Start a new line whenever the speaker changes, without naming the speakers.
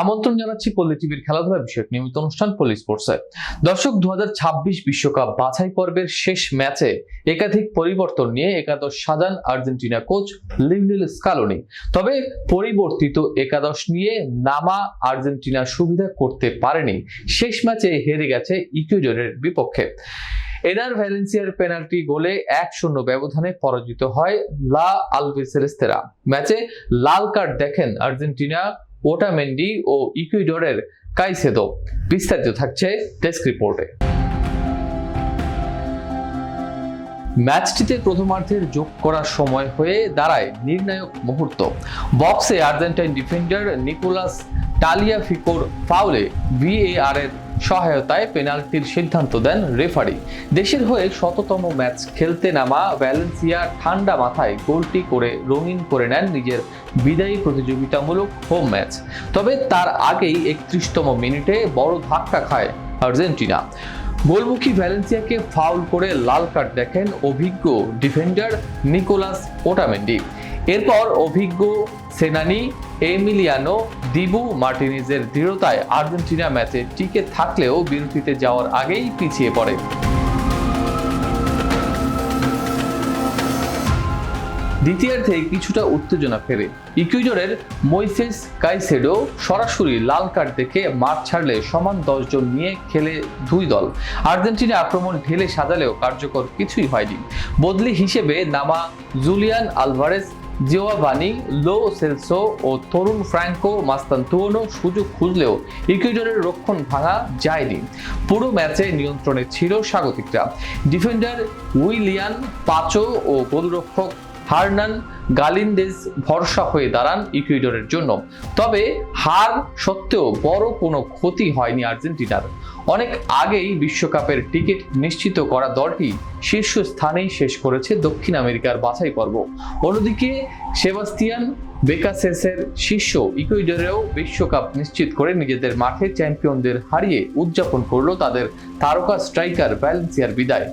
আমন্ত্রণ জানাচ্ছি পল্লী টিভির খেলাধুলা বিষয়ক নিয়মিত অনুষ্ঠান পল্লী স্পোর্টসে। দর্শক দু বিশ্বকাপ বাছাই পর্বের শেষ ম্যাচে একাধিক পরিবর্তন নিয়ে একাদশ সাজান আর্জেন্টিনা কোচ লিওনেল স্কালোনি। তবে পরিবর্তিত একাদশ নিয়ে নামা আর্জেন্টিনা সুবিধা করতে পারেনি। শেষ ম্যাচে হেরে গেছে ইকুয়েডরের বিপক্ষে। এনার ভ্যালেন্সিয়ার পেনাল্টি গোলে এক শূন্য ব্যবধানে পরাজিত হয় লা আলভিসেরেস্তেরা ম্যাচে লাল কার্ড দেখেন আর্জেন্টিনা ওটামেন্ডি ও ইকুইডরের কাইসেদো। বিস্তারিত থাকছে ডেস্ক রিপোর্টে। ম্যাচটিতে প্রথমার্ধের যোগ করার সময় হয়ে দাঁড়ায় নির্ণায়ক মুহূর্ত। বক্সে আর্জেন্টাইন ডিফেন্ডার নিকোলাস টালিয়াফিকোর ফাউলে ভিএআর এর সহায়তায় পেনাল্টির সিদ্ধান্ত দেন রেফারি। দেশের হয়ে শততম ম্যাচ খেলতে নামা ভ্যালেন্সিয়া ঠান্ডা মাথায় গোলটি করে রঙিন করে নেন নিজের বিদায়ী প্রতিযোগিতামূলক হোম ম্যাচ। তবে তার আগেই একত্রিশতম মিনিটে বড় ধাক্কা খায় আর্জেন্টিনা। গোলমুখী ভ্যালেন্সিয়াকে ফাউল করে লাল কার্ড দেখেন অভিজ্ঞ ডিফেন্ডার নিকোলাস ওটামেন্ডি। এরপর অভিজ্ঞ সেনানি এমিলিয়ানো দিবু মার্টিনিজের দৃঢ়তায় আর্জেন্টিনা ম্যাচে টিকে থাকলেও বিরতিতে যাওয়ার আগেই পিছিয়ে পড়ে। দ্বিতীয়ার্ধে কিছুটা উত্তেজনা ফেরে। ইকুইডরের মৈসেস কাইসেডো সরাসরি লাল কার্ড দেখে মাঠ ছাড়লে সমান দশজন নিয়ে খেলে দুই দল। আর্জেন্টিনা আক্রমণ ঢেলে সাজালেও কার্যকর কিছুই হয়নি। বদলি হিসেবে নামা Julian Alvarez Giovani Lo Celso ও তরুণ ফ্র্যাঙ্কো মাস্তান্তুয়ানো সুযোগ খুঁজলেও ইকুইডরের রক্ষণ ভাঙা যায়নি। পুরো ম্যাচে নিয়ন্ত্রণে ছিল স্বাগতিকরা। ডিফেন্ডার উইলিয়ান পাচো ও গোলরক্ষক হার্নান গালিন্দেজ ভরসা হয়ে দাঁড়ান ইকুইডরের জন্য। তবে হার সত্ত্বেও বড় কোনো ক্ষতি হয়নি আর্জেন্টিনার। অনেক আগেই বিশ্বকাপের টিকিট নিশ্চিত করা দলটি শীর্ষ স্থানেই শেষ করেছে দক্ষিণ আমেরিকার বাছাই পর্ব। অন্যদিকে সেবাস্তিয়ান বেকাসেসের শীর্ষ ইকুইডরেও বিশ্বকাপ নিশ্চিত করে নিজেদের মাঠে চ্যাম্পিয়নদের হারিয়ে উদযাপন করল তাদের তারকা স্ট্রাইকার ভ্যালেন্সিয়ার বিদায়।